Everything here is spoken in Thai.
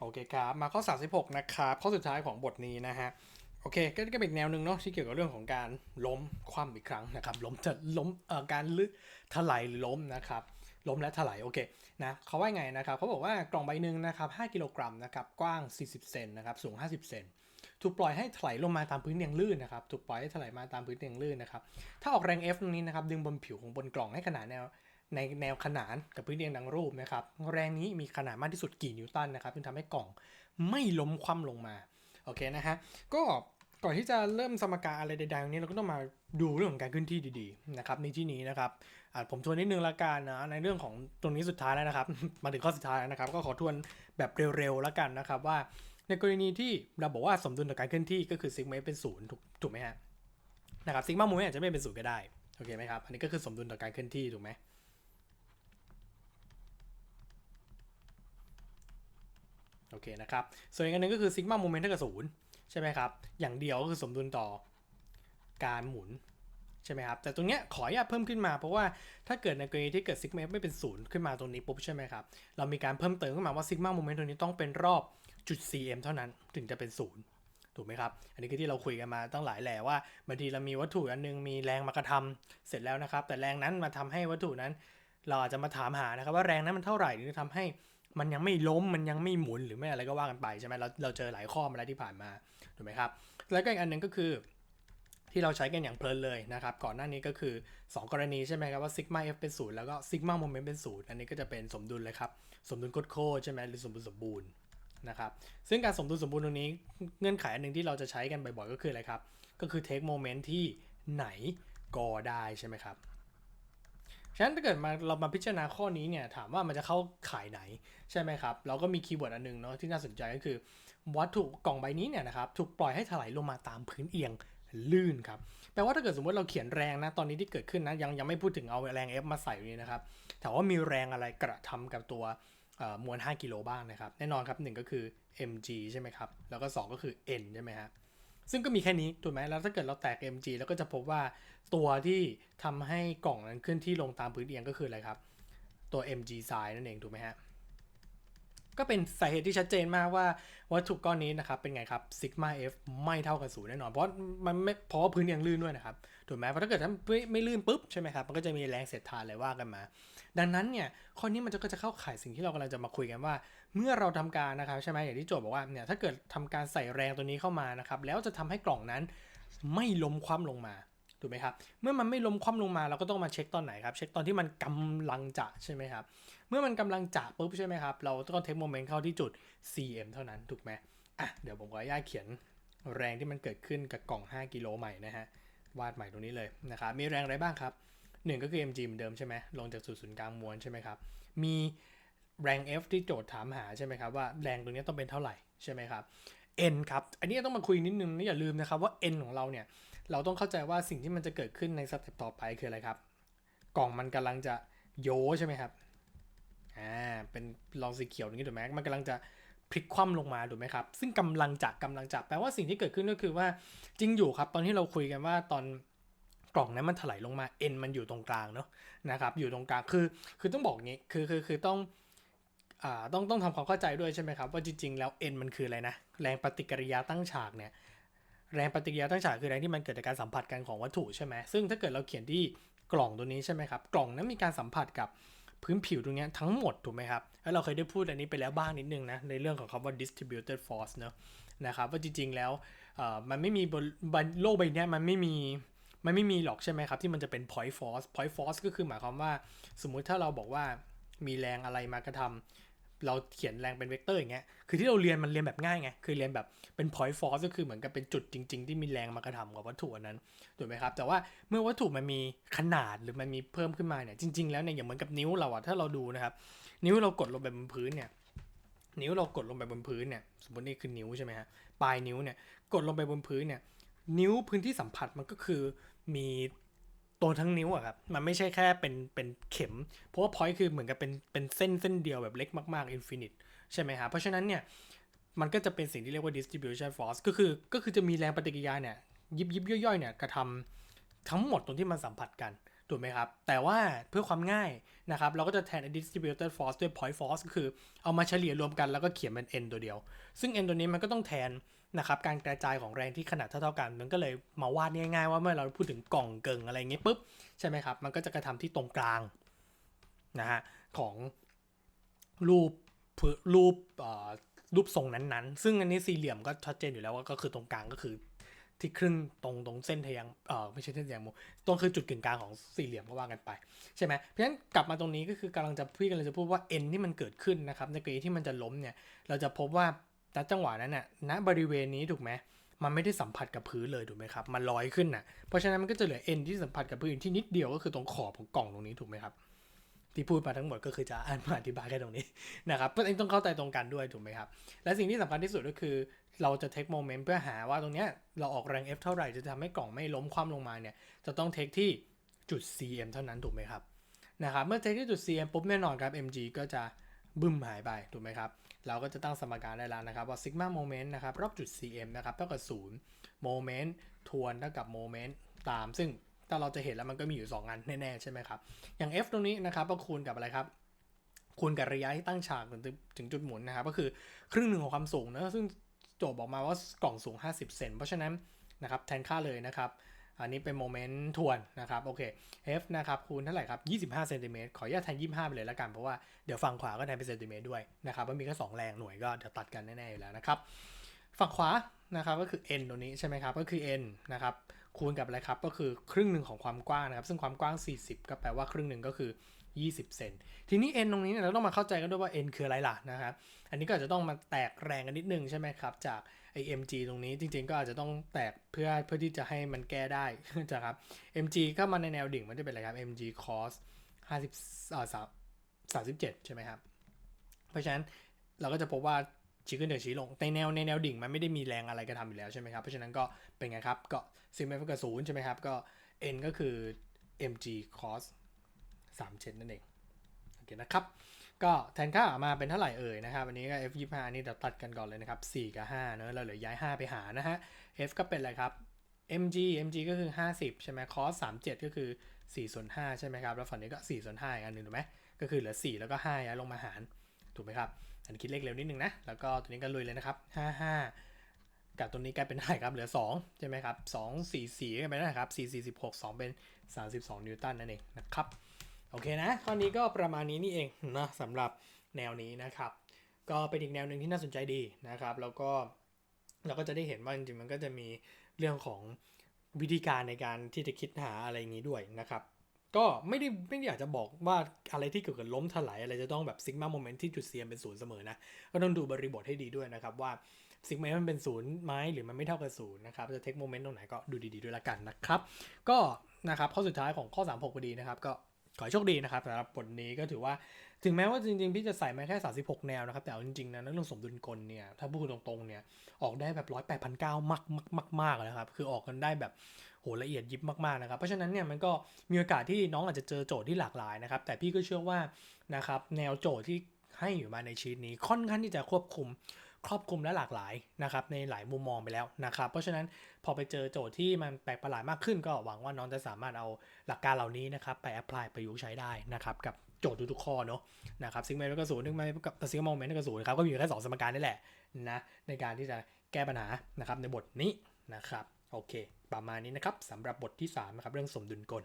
โอเคครับมาข้อ 36 นะครับ ข้อสุดท้ายของบทนี้นะฮะโอเคก็ก็เป็นแนวหนึ่งเนาะที่เกี่ยวกับเรื่องของการล้มคว่ำอีกครั้งนะครับล้มจะล้มเอ่อการลึกถลายหรือล้มนะครับล้มและถลายโอเคนะเขาว่าไงนะครับเขาบอกว่ากล่องใบหนึ่งนะครับ5กิโลกรัมนะครับกว้าง 40 เซนนะครับสูง 50 เซนถูกปล่อยให้ถลายลงมาตามพื้นเนียงลื่นนะครับถูกปล่อยให้ถลายมาตามพื้นเนียงลื่นนะครับถ้าออกแรง F ตรงนี้นะครับดึงบนผิวของบนกล่องให้ขนานแนว ในแนวขนานกับพื้นเรียงดังรูปนะครับ แรงนี้มีขนาดมากที่สุดกี่นิวตันนะครับจึงทำให้กล่องไม่ล้มคว่ำลงมา โอเคนะฮะ ก็ก่อนที่จะเริ่มสมการอะไรใดๆตรงนี้เราก็ต้องมาดูเรื่องของการขึ้นที่ดีๆนะครับในที่นี้นะครับผมทวนนิดนึงละกันนะในเรื่องของตรงนี้สุดท้ายแล้วนะครับ มาถึงข้อสุดท้ายแล้วนะครับ ก็ขอทวนแบบเร็วๆแล้วกันนะครับว่า ในกรณีที่เราบอกว่าสมดุลต่อการเคลื่อนที่ก็คือซิกเมเป็นศูนย์ถูกถูกไหมฮะนะครับซิกมาโมเมนต์อาจจะไม่เป็นศูนย์ก็ได้โอเคไหมครับอันนี้ก็คือสมดุลต่อการเคลื่อนที่ถูกไหม โอเคนะครับ ส่วนอีกอันหนึ่งก็คือซิกมาโมเมนต์เท่ากับศูนย์ใช่ไหมครับ อย่างเดียวก็คือสมดุลต่อการหมุนใช่ไหมครับ แต่ตรงเนี้ยขออนุญาตเพิ่มขึ้นมา เพราะว่าถ้าเกิดในกรณีที่เกิดซิกมาไม่เป็นศูนย์ขึ้นมาตรงนี้ปุ๊บใช่ไหมครับ เรามีการเพิ่มเติมขึ้นมาว่าซิกมาโมเมนต์ตรงนี้ต้องเป็นรอบจุด cm เท่านั้นถึงจะเป็นศูนย์ถูกไหมครับ อันนี้คือที่เราคุยกันมาตั้งหลายแหล่ว่าบางทีเรามีวัตถุอันนึงมีแรงมากระทำเสร็จแล้วนะครับ แต่แรงนั้นมาทำให้วัตถุนั้น เราอาจจะมาถามหานะครับว่าแรงนั้นมันเท่าไหร่ถึงจะทำให้ มันยังไม่ล้มมันยังไม่หมุนหรือไม่อะไรก็ว่ากันไปใช่ไหมเราเราเจอหลายข้อมาแล้วที่ผ่านมาถูกไหมครับแล้วก็อีกอันหนึ่งก็คือที่เราใช้กันอย่างเพลินเลยนะครับ ก่อนหน้านี้ก็คือ 2 กรณีใช่ไหมครับว่าซิกมาเอฟเป็นศูนย์แล้วก็ซิกมาโมเมนต์เป็นศูนย์อันนี้ก็จะเป็นสมดุลเลยครับ สมดุลโคตรโคใช่ไหมหรือสมดุลสมบูรณ์นะครับซึ่งการสมดุลสมบูรณ์ตรงนี้เงื่อนไขอันหนึ่งที่เราจะใช้กันบ่อยๆก็คืออะไรครับ ก็คือเทคโมเมนต์ที่ไหนก็ได้ใช่ไหมครับ ฉะนั้นถ้าเกิดมาเรามาพิจารณาข้อนี้เนี่ยถามว่ามันจะเข้าขายไหนใช่ไหมครับ เราก็มีคีย์เวิร์ดอันหนึงเนาะที่น่าสนใจก็คือ วัตถุกล่องใบนี้เนี่ยนะครับถูกปล่อยให้ถลายลงมาตามพื้นเอียงลื่นครับแปลว่าถ้าเกิดสมมติเราเขียนแรงนะตอนนี้ที่เกิดขึ้นนะยังยังไม่พูดถึงเอาแรง F มาใส่ตรงนี้นะครับแต่ว่ามีแรงอะไรกระทำกับตัวมวล 5 กิโลบ้างนะครับ แน่นอนครับหนึ่งก็คือ mg ใช่ไหมครับ แล้วก็ 2 ก็คือ n ใช่ไหมฮะ ซึ่งก็มีแค่นี้ถูกไหมแล้วถ้าเกิดเราแตก mg แล้วก็จะพบว่าตัวที่ทำให้กล่องนั้นเคลื่อนที่ลงตามพื้นเอียงก็คืออะไรครับ ตัว mg sin นั่นเองถูกไหมฮะก็เป็นสาเหตุที่ชัดเจนมากว่าวัตถุก้อนนี้นะครับเป็นไงครับซิกมา f ไม่เท่ากับศูนย์แน่นอน เพราะมันไม่เพราะพื้นยังลื่นด้วยนะครับถูกไหมเพราะถ้าเกิดถ้าไม่ลื่นปุ๊บใช่ไหมครับมันก็จะมีแรงเสียดทานอะไรว่ากันมา ดังนั้นเนี่ยข้อนี้มันก็จะเข้าข่ายสิ่งที่เรากำลังจะมาคุยกันว่า เมื่อเราทำการนะครับใช่ไหมอย่างที่โจทย์บอกว่าเนี่ยถ้าเกิดทำการใส่แรงตัวนี้เข้ามานะครับแล้วจะทำให้กล่องนั้นไม่ล้มคว่ำลงมาถูกไหมครับเมื่อมันไม่ล้มคว่ำลงมาเราก็ต้องมาเช็คตอนไหนครับ เช็คตอนที่มันกำลังจะใช่ไหมครับเมื่อมันกำลังจะปุ๊บใช่ไหมครับเราต้องเทคโมเมนต์เข้าที่จุด cm เท่านั้นถูกไหมอะเดี๋ยวผมขออนุญาตเขียนแรงที่มันเกิดขึ้นกับกล่อง 5 กิโลใหม่นะฮะวาดใหม่ตรงนี้เลยนะครับมีแรงอะไรบ้างครับ 1 ก็คือ mg เหมือนเดิมใช่ไหมลงจากศูนย์กลางมวลใช่ไหมครับมี แรง f ที่โจทย์ถามหาใช่ไหมครับว่าแรงตรงนี้ต้องเป็นเท่าไหร่ใช่ไหมครับ n ครับ อันนี้ต้องมาคุยนิดนึงนะอย่าลืมนะครับว่า n ของเราเนี่ย เราต้องเข้าใจว่าสิ่งที่มันจะเกิดขึ้นในสเต็ปต่อไปคืออะไรครับ กล่องมันกำลังจะโยใช่ไหมครับ อ่า เป็นลองสีเขียวอย่างนี้ถูกไหมมันกำลังจะพลิกคว่ำลงมาถูกไหมครับ ซึ่งกำลังจะกำลังจะแปลว่าสิ่งที่เกิดขึ้นก็คือว่าจริงอยู่ครับ ตอนที่เราคุยกันว่าตอนกล่องนั้นมันถลายลงมา n มันอยู่ตรงกลางเนาะนะครับ อยู่ตรงกลาง คือ คือต้องบอกงี้ คือ คือ คือต้อง ต้องต้องทำความเข้าใจด้วยใช่ไหมครับ ว่าจริงๆแล้ว n มันคืออะไรนะ แรงปฏิกิริยาตั้งฉากเนี่ยแรงปฏิกิริยาตั้งฉากคือแรงที่มันเกิดจากการสัมผัสกันของวัตถุใช่ไหมซึ่งถ้าเกิดเราเขียนที่กล่องตัวนี้ใช่ไหมครับ กล่องนั้นมีการสัมผัสกับพื้นผิวตรงนี้ทั้งหมดถูกไหมครับ แล้วเราเคยได้พูดอันนี้ไปแล้วบ้างนิดนึงนะ ในเรื่องของคำว่า distributed force เนอะนะครับว่าจริงๆแล้วมันไม่มีบนโลกใบนี้มันไม่มีมันไม่มีหรอกใช่ไหมครับที่มันจะเป็น point force point force ก็คือหมายความว่า สมมุติถ้าเราบอกว่ามีแรงอะไรมากระทำ เราเขียนแรงเป็นเวกเตอร์อย่างเงี้ย คือที่เราเรียนมันเรียนแบบง่ายไง คือเรียนแบบเป็น point force ก็คือเหมือนกับเป็นจุดจริง ๆ ที่มีแรงมากระทำกับวัตถุอันนั้น ถูกไหมครับ แต่ว่าเมื่อวัตถุมันมีขนาดหรือมันมีเพิ่มขึ้นมาเนี่ย จริง ๆ แล้วเนี่ย อย่างเหมือนกับนิ้วเราอะถ้าเราดูนะครับ นิ้วเรากดลงไปบนพื้นเนี่ย นิ้วเรากดลงไปบนพื้นเนี่ย สมมตินี่คือนิ้วใช่ไหมฮะ ปลายนิ้วเนี่ย กดลงไปบนพื้นเนี่ย นิ้วพื้นที่สัมผัสมันก็คือมี ตัวทั้งนิ้วอะครับ มันไม่ใช่แค่เป็นเป็นเข็ม เพราะว่าพอยต์คือเหมือนกับเป็นเป็นเส้นเส้นเดียวแบบเล็กมากๆอินฟินิตใช่ไหมครับเพราะฉะนั้นเนี่ยมันก็จะเป็นสิ่งที่เรียกว่า distribution force ก็คือก็คือจะมีแรงปฏิกิริยาเนี่ยยิบยิบย่อยๆเนี่ยกระทำทั้งหมดตรงที่มันสัมผัสกัน ถูกไหมครับ แต่ว่าเพื่อความง่ายนะครับ เราก็จะแทน distributed force ด้วย point force ก็คือเอามาเฉลี่ยรวมกันแล้วก็เขียนเป็น n ตัวเดียว ซึ่ง n ตัวนี้มันก็ต้องแทนนะครับการกระจายของแรงที่ขนาดเท่าๆกัน มันก็เลยมาวาดง่ายๆว่าเมื่อเราพูดถึงกล่องเกิงอะไรอย่างงี้ปุ๊บใช่ไหมครับ มันก็จะกระทำที่ตรงกลางนะฮะของรูปรูปรูปทรงนั้นๆ ซึ่งอันนี้สี่เหลี่ยมก็ชัดเจนอยู่แล้วว่าก็คือตรงกลางก็คือ ที่ครึ่งตรงตรงเส้นทะยังเออไม่ใช่เส้นทะยังมุมตรงคือจุดกึ่งกลางของสี่เหลี่ยมก็ว่ากันไปใช่ไหมเพราะฉะนั้นกลับมาตรงนี้ก็คือกำลังจะพี่กำลังจะพูดว่า n ที่มันเกิดขึ้นนะครับในกรณีที่มันจะล้มเนี่ยเราจะพบว่าณจังหวะนั้นน่ะณบริเวณนี้ถูกไหมมันไม่ได้สัมผัสกับพื้นเลยถูกไหมครับ มันลอยขึ้นน่ะ เพราะฉะนั้นมันก็จะเหลือ n ที่สัมผัสกับพื้นที่นิดเดียวก็คือตรงขอบของกล่องตรงนี้ถูกไหมครับ ที่พูดมาทั้งหมดก็คือจะอ่านมาอธิบายแค่ตรงนี้นะครับเพราะฉะนั้นต้องเข้าใจตรงกันด้วยถูกไหมครับ และสิ่งที่สำคัญที่สุดก็คือ เราจะเทคโมเมนต์เพื่อหาว่าตรงเนี้ยเราออกแรง F เท่าไหร่จะทำให้กล่องไม่ล้มคว่ำลงมาเนี่ยจะต้องเทคที่จุด cm เท่านั้นถูกไหมครับนะครับเมื่อเทคที่จุด cm ปุ๊บแน่นอนครับ mg ก็จะบึ้มหายไปถูกไหมครับ เราก็จะตั้งสมการได้แล้วนะครับ ว่าซิกมาโมเมนต์นะครับรอบจุด cm นะครับเท่ากับ0โมเมนต์ทวนเท่ากับโมเมนต์ตามซึ่ง ถ้าเราจะเห็นแล้วมันก็มีอยู่ 2 อันแน่ๆใช่ไหมครับ อย่าง f ตรงนี้นะครับก็คูณกับอะไรครับคูณกับระยะที่ตั้งฉากถึงถึงจุดหมุนนะครับก็คือครึ่งหนึ่งของความสูงนะซึ่งโจทย์บอกมาว่ากล่องสูง 50 เซนเพราะฉะนั้นนะครับแทนค่าเลยนะครับอันนี้เป็นโมเมนต์ทวนนะครับโอเค f นะครับคูณเท่าไหร่ครับ 25เซนติเมตรขออนุญาตแทน 25 ไปเลยละกัน เพราะว่าเดี๋ยวฝั่งขวาก็แทนเป็นเซนติเมตรด้วยนะครับมันมีแค่2แรงหน่วยก็เดี๋ยวตัดกันแน่ๆอยู่แล้วนะครับ ฝั่งขวานะครับก็คือ n ตัวนี้ใช่ไหมครับก็คือ n นะครับ คูณกับอะไรครับ ก็คือครึ่งหนึ่งของความกว้างนะครับ ซึ่งความกว้าง 40 ก็แปลว่าครึ่งหนึ่งก็คือ 20 เซน ทีนี้ n ตรงนี้เนี่ยเราต้องมาเข้าใจกันด้วยว่า n คืออะไรล่ะนะครับ อันนี้ก็อาจจะต้องมาแตกแรงกันนิดนึงใช่ไหมครับ จากไอ mg ตรงนี้จริง ๆ ก็อาจจะต้องแตกเพื่อเพื่อที่จะให้มันแก้ได้จากครับ mg ก็มาในแนวดิ่งมันจะเป็นอะไรครับ mg cos 50อ่า37 ใช่ไหมครับ เพราะฉะนั้นเราก็จะพบว่า ชี้ขึ้นเดี๋ยวชี้ลงในแนวในแนวดิ่งมันไม่ได้มีแรงอะไรกระทำอยู่แล้วใช่ไหมครับ เพราะฉะนั้นก็เป็นไงครับก็ซิมเอฟกับศูนย์ใช่ไหมครับก็ n ก็คือ mg cos 37นั่นเองโอเคนะครับก็แทนค่าออกมาเป็นเท่าไหร่เอ่ยนะครับอันนี้ก็ f 25นนี้เดี๋ยวตัดกันก่อนเลยนะครับ 4 กับ5เนอะเราเหลือย้าย 5 ไปหานะฮะ f ก็เป็นอะไรครับ mg mg ก็คือ 50 ใช่ไหม cos 37 ก็คือ 4 ส่วน 5 ใช่ไหมครับ แล้วฝั่งนี้ก็ 4 ส่วน5อีกอันหนึ่งถูกไหมก็คือเหลือ 4 แล้วก็5ย้ายลงมาหารถูกไหมครับ อันคิดเลขเร็วนิดนึงนะ แล้วก็ตัวนี้ก็ลุยเลยนะครับ 55 กับตัวนี้กลายเป็นเท่าไหร่ครับ เหลือ 2 ใช่ไหมครับ 2 4 4ก็เป็นเท่าไหร่ครับ4 4 16 2 เป็น 32 นิวตันนั่นเองนะครับ โอเคนะ ข้อนี้ก็ประมาณนี้นี่เองนะสำหรับแนวนี้นะครับ ก็เป็นอีกแนวหนึ่งที่น่าสนใจดีนะครับ แล้วก็เราก็จะได้เห็นว่าจริงๆมันก็จะมีเรื่องของวิธีการในการที่จะคิดหาอะไรอย่างนี้ด้วยนะครับ ก็ไม่ได้ไม่ได้อยากจะบอกว่าอะไรที่เกี่ยวกับล้มถลายอะไรจะต้องแบบซิกมาโมเมนต์ที่จุดเซียมเป็นศูนย์เสมอนะ ก็ต้องดูบริบทให้ดีด้วยนะครับว่าซิกมามันเป็นศูนย์ไหมหรือมันไม่เท่ากับศูนย์นะครับ จะเทคโมเมนต์ตรงไหนก็ดูดีๆด้วยละกันนะครับ ก็นะครับข้อสุดท้ายของข้อ 36พอดีนะครับก็ขอโชคดีนะครับสำหรับบทนี้ก็ถือว่าถึงแม้ว่าจริงๆ พี่จะใส่มาแค่ 36 แนวนะครับ แต่จริงๆนะเรื่องสมดุลกลเนี่ย ถ้าพูดตรงๆเนี่ย ออกได้แบบร้อยแปดพันเก้ามากมากมากมากเลยครับ คือออกกันได้แบบ โหละเอียดยิบมากๆนะครับเพราะฉะนั้นเนี่ยมันก็มีโอกาสที่น้องอาจจะเจอโจทย์ที่หลากหลายนะครับ แต่พี่ก็เชื่อว่านะครับแนวโจทย์ที่ให้อยู่มาในชีตนี้ค่อนข้างที่จะควบคุมครอบคลุมและหลากหลายนะครับในหลายมุมมองไปแล้วนะครับเพราะฉะนั้นพอไปเจอโจทย์ที่มันแปลกประหลาดมากขึ้น ก็หวังว่าน้องจะสามารถเอาหลักการเหล่านี้นะครับไปแอพพลายประยุกต์ใช้ได้นะครับกับโจทย์ทุกๆข้อเนาะนะครับซิงเมนต์ก็ศูนย์นึงไม่กับซิงเมนต์ก็ศูนย์ครับก็มีอยู่แค่สองสมการนี่แหละนะในการที่จะแก้ปัญหานะครับในบทนี้นะครับ โอเค ประมาณนี้นะครับสำหรับบทที่3นะครับเรื่องสมดุลกล